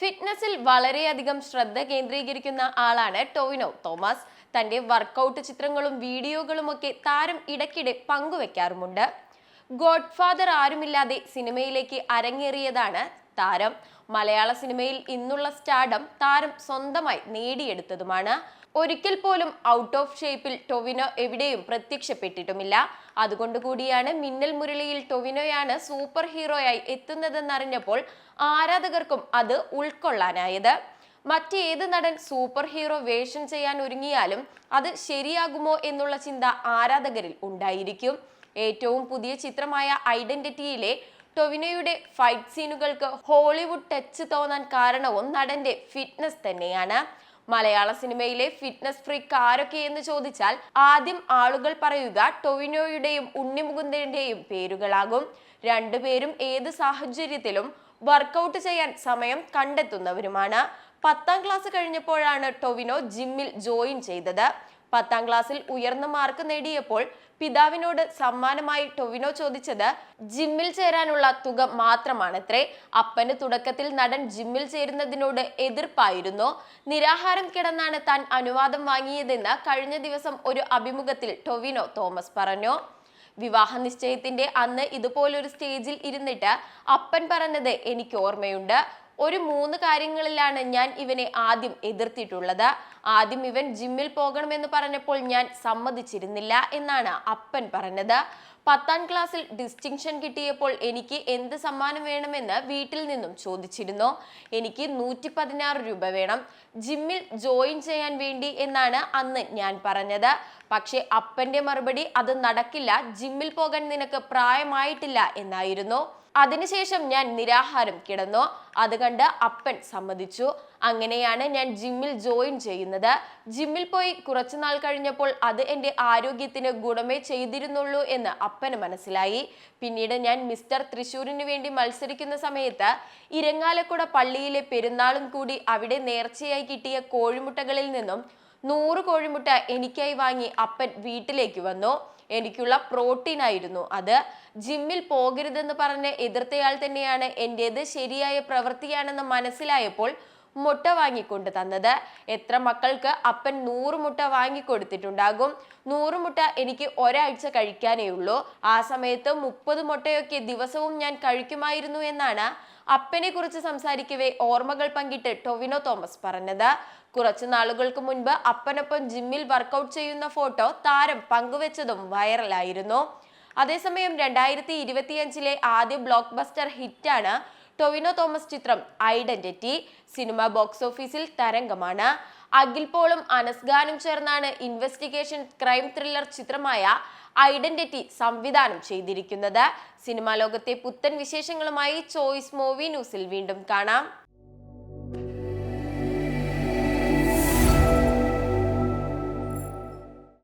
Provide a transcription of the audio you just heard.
ഫിറ്റ്നസിൽ വളരെയധികം ശ്രദ്ധ കേന്ദ്രീകരിക്കുന്ന ആളാണ് ടോവിനോ. തോമസ് തന്റെ വർക്കൗട്ട് ചിത്രങ്ങളും വീഡിയോകളും ഒക്കെ താരം ഇടയ്ക്കിടെ പങ്കുവെക്കാറുമുണ്ട്. ഗോഡ്ഫാദർ ആരുമില്ലാതെ സിനിമയിലേക്ക് അരങ്ങേറിയതാണ് താരം. മലയാള സിനിമയിൽ ഇന്നുള്ള സ്റ്റാഡം താരം സ്വന്തമായി നേടിയെടുത്തതുമാണ്. ഒരിക്കൽ പോലും ഔട്ട് ഓഫ് ഷേപ്പിൽ ടൊവിനോ എവിടെയും പ്രത്യക്ഷപ്പെട്ടിട്ടുമില്ല. അതുകൊണ്ട് കൂടിയാണ് മിന്നൽ മുരളിയിൽ ടൊവിനോയാണ് സൂപ്പർ ഹീറോയായി എത്തുന്നതെന്നറിഞ്ഞപ്പോൾ ആരാധകർക്കും അത് ഉൾക്കൊള്ളാനായത്. മറ്റേത് നടൻ സൂപ്പർ ഹീറോ വേഷം ചെയ്യാൻ ഒരുങ്ങിയാലും അത് ശരിയാകുമോ എന്നുള്ള ചിന്ത ആരാധകരിൽ ഉണ്ടായിരിക്കും. ഏറ്റവും പുതിയ ചിത്രമായ ഐഡന്റിറ്റിയിലെ ടൊവിനോയുടെ ഫൈറ്റ് സീനുകൾക്ക് ഹോളിവുഡ് ടച്ച് തോന്നാൻ കാരണവും നടന്റെ ഫിറ്റ്നസ് തന്നെയാണ്. മലയാള സിനിമയിലെ ഫിറ്റ്നസ് ഫ്രീക്ക് ആരൊക്കെ എന്ന് ചോദിച്ചാൽ ആദ്യം ആളുകൾ പറയുക ടൊവിനോയുടെയും ഉണ്ണിമുകുന്ദന്റെയും പേരുകളാകും. രണ്ടുപേരും ഏത് സാഹചര്യത്തിലും വർക്കൗട്ട് ചെയ്യാൻ സമയം കണ്ടെത്തുന്നവരുമാണ്. പത്താം ക്ലാസ് കഴിഞ്ഞപ്പോഴാണ് ടൊവിനോ ജിമ്മിൽ ജോയിൻ ചെയ്തത്. പത്താം ക്ലാസ്സിൽ ഉയർന്ന മാർക്ക് നേടിയപ്പോൾ പിതാവിനോട് സമ്മാനമായി ടൊവിനോ ചോദിച്ചത് ജിമ്മിൽ ചേരാനുള്ള തുക മാത്രമാണത്രേ. അപ്പന് തുടക്കത്തിൽ നടൻ ജിമ്മിൽ ചേരുന്നതിനോട് എതിർപ്പായിരുന്നു. നിരാഹാരം കിടന്നാണ് താൻ അനുവാദം വാങ്ങിയതെന്ന് കഴിഞ്ഞ ദിവസം ഒരു അഭിമുഖത്തിൽ ടൊവിനോ തോമസ് പറഞ്ഞു. വിവാഹ നിശ്ചയത്തിന്റെ അന്ന് ഇതുപോലൊരു സ്റ്റേജിൽ ഇരുന്നിട്ട് അപ്പൻ പറഞ്ഞത് എനിക്ക് ഓർമ്മയുണ്ട്. ഒരു മൂന്ന് കാര്യങ്ങളിലാണ് ഞാൻ ഇവനെ ആദ്യം എതിർത്തിട്ടുള്ളത് ആദ്യം ഇവൻ ജിമ്മിൽ പോകണമെന്ന് പറഞ്ഞപ്പോൾ ഞാൻ സമ്മതിച്ചിരുന്നില്ല എന്നാണ് അപ്പൻ പറഞ്ഞത്. പത്താം ക്ലാസ്സിൽ ഡിസ്റ്റിങ്ഷൻ കിട്ടിയപ്പോൾ എനിക്ക് എന്ത് സമ്മാനം വേണമെന്ന് വീട്ടിൽ നിന്നും ചോദിച്ചിരുന്നു. എനിക്ക് നൂറ്റി പതിനാറ് രൂപ വേണം. ജിമ്മിൽ ജോയിൻ ചെയ്യാൻ വേണ്ടി എന്നാണ് അന്ന് ഞാൻ പറഞ്ഞത്. പക്ഷേ അപ്പന്റെ മറുപടി അത് നടക്കില്ല. ജിമ്മിൽ പോകാൻ നിനക്ക് പ്രായമായിട്ടില്ല എന്നായിരുന്നു. അതിനുശേഷം ഞാൻ നിരാഹാരം കിടന്നു. അത് കണ്ട് അപ്പൻ സമ്മതിച്ചു. അങ്ങനെയാണ് ഞാൻ ജിമ്മിൽ ജോയിൻ ചെയ്യുന്നത്. ജിമ്മിൽ പോയി കുറച്ചുനാൾ കഴിഞ്ഞപ്പോൾ അത് എന്റെ ആരോഗ്യത്തിന് ഗുണമേ ചെയ്തിരുന്നുള്ളൂ എന്ന് അപ്പന് മനസ്സിലായി. പിന്നീട് ഞാൻ മിസ്റ്റർ തൃശ്ശൂരിന് വേണ്ടി മത്സരിക്കുന്ന സമയത്ത് ഇരങ്ങാലക്കുട പള്ളിയിലെ പെരുന്നാളും കൂടി അവിടെ നേർച്ചയായി കിട്ടിയ കോഴിമുട്ടകളിൽ നിന്നും നൂറ് കോഴിമുട്ട എനിക്കായി വാങ്ങി അപ്പൻ വീട്ടിലേക്ക് വന്നു. എനിക്കുള്ള പ്രോട്ടീൻ ആയിരുന്നു അത്. ജിമ്മിൽ പോകരുതെന്ന് പറഞ്ഞ് എതിർത്തയാൾ തന്നെയാണ് എന്റേത് ശരിയായ പ്രവൃത്തിയാണെന്ന് മനസ്സിലായപ്പോൾ മുട്ട വാങ്ങിക്കൊണ്ട് തന്നത്. എത്ര മക്കൾക്ക് അപ്പൻ നൂറ് മുട്ട വാങ്ങിക്കൊടുത്തിട്ടുണ്ടാകും? നൂറ് മുട്ട എനിക്ക് ഒരാഴ്ച കഴിക്കാനേ ഉള്ളൂ. ആ സമയത്ത് മുപ്പത് മുട്ടയൊക്കെ ദിവസവും ഞാൻ കഴിക്കുമായിരുന്നു എന്നാണ് അപ്പനെ കുറിച്ച് സംസാരിക്കവേ ഓർമ്മകൾ പങ്കിട്ട് ടൊവിനോ തോമസ് പറഞ്ഞത്. കുറച്ചു നാളുകൾക്ക് മുൻപ് അപ്പനൊപ്പം ജിമ്മിൽ വർക്കൗട്ട് ചെയ്യുന്ന ഫോട്ടോ താരം പങ്കുവച്ചതും വൈറലായിരുന്നു. അതേസമയം രണ്ടായിരത്തി ഇരുപത്തിയഞ്ചിലെ ആദ്യ ബ്ലോക്ക് ബസ്റ്റർ ഹിറ്റാണ് ടൊവിനോ തോമസ് ചിത്രം ഐഡന്റിറ്റി സിനിമ ബോക്സ് ഓഫീസിൽ തരംഗമാണ്. അഖിൽ പോളും അനസ് ഖാനും ചേർന്നാണ് ഇൻവെസ്റ്റിഗേഷൻ ക്രൈം ത്രില്ലർ ചിത്രമായ ഐഡന്റിറ്റി സംവിധാനം ചെയ്തിരിക്കുന്നത്. സിനിമാ ലോകത്തെ പുത്തൻ വിശേഷങ്ങളുമായി ചോയ്സ് മൂവി ന്യൂസിൽ വീണ്ടും കാണാം.